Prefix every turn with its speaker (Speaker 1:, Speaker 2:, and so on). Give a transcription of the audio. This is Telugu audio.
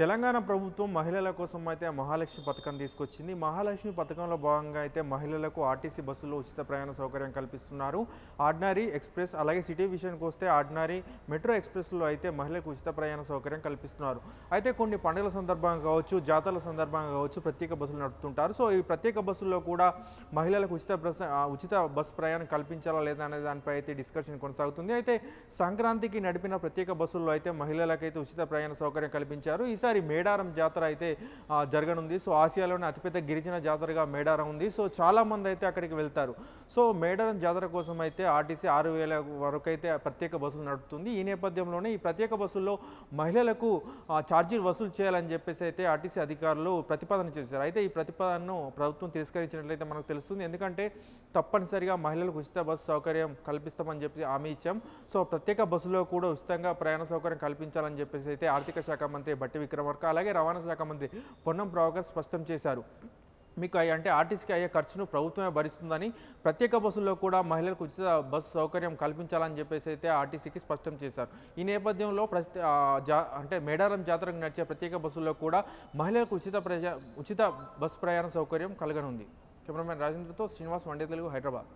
Speaker 1: తెలంగాణ ప్రభుత్వం మహిళల కోసం అయితే మహాలక్ష్మి పథకం తీసుకొచ్చింది. మహాలక్ష్మి పథకంలో భాగంగా అయితే మహిళలకు ఆర్టీసీ బస్సులో ఉచిత ప్రయాణ సౌకర్యం కల్పిస్తున్నారు. ఆర్డినరీ ఎక్స్ప్రెస్ అలాగే సిటీ విషయానికి వస్తే ఆర్డినరీ మెట్రో ఎక్స్ప్రెస్లో అయితే మహిళలకు ఉచిత ప్రయాణ సౌకర్యం కల్పిస్తున్నారు. అయితే కొన్ని పండుగల సందర్భంగా కావచ్చు జాతరల సందర్భంగా కావచ్చు ప్రత్యేక బస్సులు నడుపుతుంటారు. సో ఈ ప్రత్యేక బస్సుల్లో కూడా మహిళలకు ఉచిత బస్ ఉచిత బస్సు ప్రయాణం కల్పించాలా లేదా అనే దానిపై అయితే డిస్కషన్ కొనసాగుతుంది. అయితే సంక్రాంతికి నడిపిన ప్రత్యేక బస్సుల్లో అయితే మహిళలకైతే ఉచిత ప్రయాణ సౌకర్యం కల్పించారు. ఈసారి మేడారం జాతర అయితే జరగనుంది. సో ఆసియాలోనే అతిపెద్ద గిరిజన జాతరగా మేడారం ఉంది. సో చాలామంది అయితే అక్కడికి వెళ్తారు. సో మేడారం జాతర కోసం అయితే ఆర్టీసీ ఆరు వేల వరకు అయితే ప్రత్యేక బస్సులు నడుపుతుంది. ఈ నేపథ్యంలోనే ఈ ప్రత్యేక బస్సుల్లో మహిళలకు ఛార్జీలు వసూలు చేయాలని చెప్పేసి అయితే ఆర్టీసీ అధికారులు ప్రతిపాదన చేశారు. అయితే ఈ ప్రతిపాదనను ప్రభుత్వం తిరస్కరించినట్లయితే మనకు తెలుస్తుంది. ఎందుకంటే తప్పనిసరిగా మహిళలకు ఉచిత బస్సు సౌకర్యం కల్పిస్తామని చెప్పి హామీ ఇచ్చాం. సో ప్రత్యేక బస్సులో కూడా ఉచితంగా ప్రయాణ సౌకర్యం కల్పించాలని చెప్పేసి అయితే ఆర్థిక శాఖ మంత్రి బట్టి వరకు అలాగే రవాణా శాఖ మంత్రి పొన్నం ప్రభాకర్ స్పష్టం చేశారు. మీకు అంటే ఆర్టీసీకి అయ్యే ఖర్చును ప్రభుత్వమే భరిస్తుందని ప్రత్యేక బస్సుల్లో కూడా మహిళలకు ఉచిత బస్సు సౌకర్యం కల్పించాలని చెప్పేసి అయితే ఆర్టీసీకి స్పష్టం చేశారు. ఈ నేపథ్యంలో జా అంటే మేడారం జాతరకు నడిచే ప్రత్యేక బస్సుల్లో కూడా మహిళలకు ఉచిత ప్రజా ఉచిత బస్సు ప్రయాణ సౌకర్యం కలగనుంది. కెమెరామెన్ రాజేంద్రతో శ్రీనివాస్ వండే తెలుగు హైదరాబాద్.